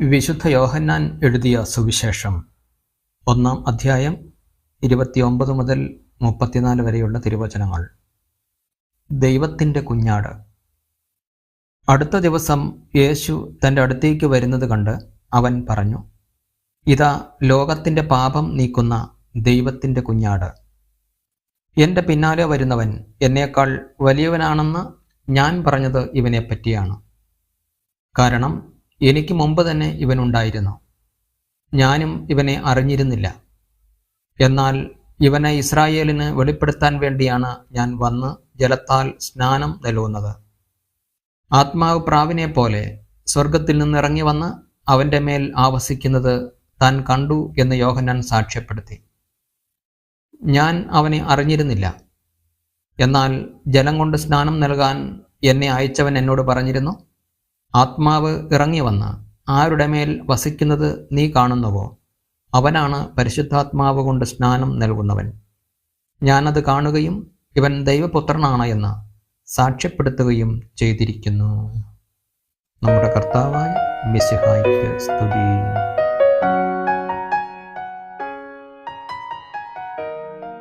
വിശുദ്ധ യോഹന്നാൻ എഴുതിയ സുവിശേഷം ഒന്നാം അധ്യായം ഇരുപത്തിയൊമ്പത് മുതൽ മുപ്പത്തിനാല് വരെയുള്ള തിരുവചനങ്ങൾ. ദൈവത്തിന്റെ കുഞ്ഞാട്. അടുത്ത ദിവസം യേശു തന്റെ അടുത്തേക്ക് വരുന്നത് കണ്ട് അവൻ പറഞ്ഞു ഇതാ ലോകത്തിന്റെ പാപം നീക്കുന്ന ദൈവത്തിന്റെ കുഞ്ഞാട്. എന്റെ പിന്നാലെ വരുന്നവൻ എന്നേക്കാൾ വലിയവനാണെന്ന് ഞാൻ പറഞ്ഞത് ഇവനെ പറ്റിയാണ് കാരണം എനിക്ക് മുമ്പ് തന്നെ ഇവനുണ്ടായിരുന്നു ഞാനും ഇവനെ അറിഞ്ഞിരുന്നില്ല. എന്നാൽ ഇവനെ ഇസ്രായേലിന് വെളിപ്പെടുത്താൻ വേണ്ടിയാണ് ഞാൻ വന്ന് ജലത്താൽ സ്നാനം നൽകുന്നത്. ആത്മാവ് പ്രാവിനെ പോലെ സ്വർഗത്തിൽ നിന്നിറങ്ങി വന്ന് അവന്റെ മേൽ ആവസിക്കുന്നത് താൻ കണ്ടു എന്ന് യോഹന്നാൻ സാക്ഷ്യപ്പെടുത്തി. ഞാൻ അവനെ അറിഞ്ഞിരുന്നില്ല. എന്നാൽ ജലം കൊണ്ട് സ്നാനം നൽകാൻ എന്നെ അയച്ചവൻ എന്നോട് പറഞ്ഞിരുന്നു ആത്മാവ് ഇറങ്ങി വന്ന് ആരുടെ മേൽ വസിക്കുന്നത് നീ കാണുന്നുവോ? അവനാണ് പരിശുദ്ധാത്മാവ് കൊണ്ട് സ്നാനം നൽകുന്നവൻ. ഞാനത് കാണുകയും ഇവൻ ദൈവപുത്രനാണ് എന്ന് സാക്ഷ്യപ്പെടുത്തുകയും ചെയ്തിരിക്കുന്നു. നമ്മുടെ കർത്താവായ മിസിഹായിക്ക് സ്തുതി.